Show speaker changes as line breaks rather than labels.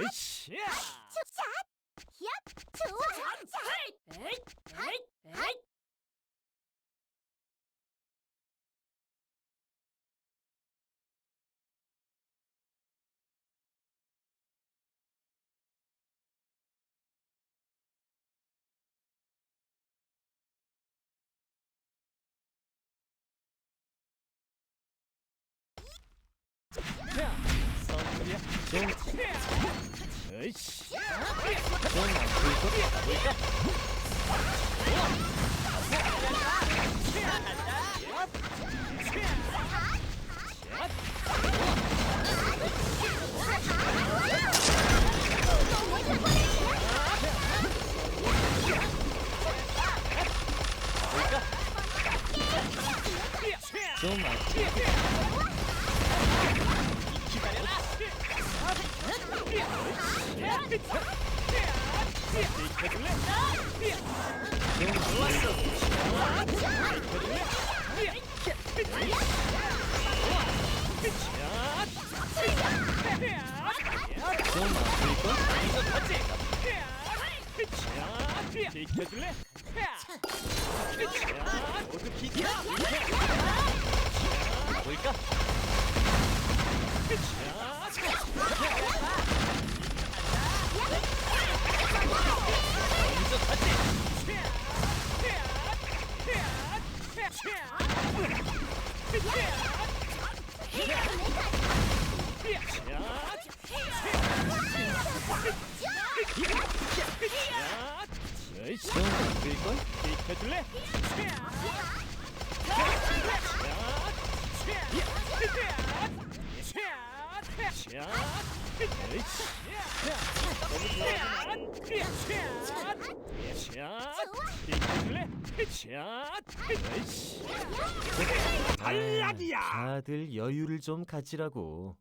ちょちゃひやっ。ちょはいはいはいそんりゃ 까? 좀안 보일까?
지켜줄래? 모두 비켜!
좀안 보일걸?
지켜줄래?
으이씨 으이씨!
탈락이야!
다들 여유를 좀 가지라고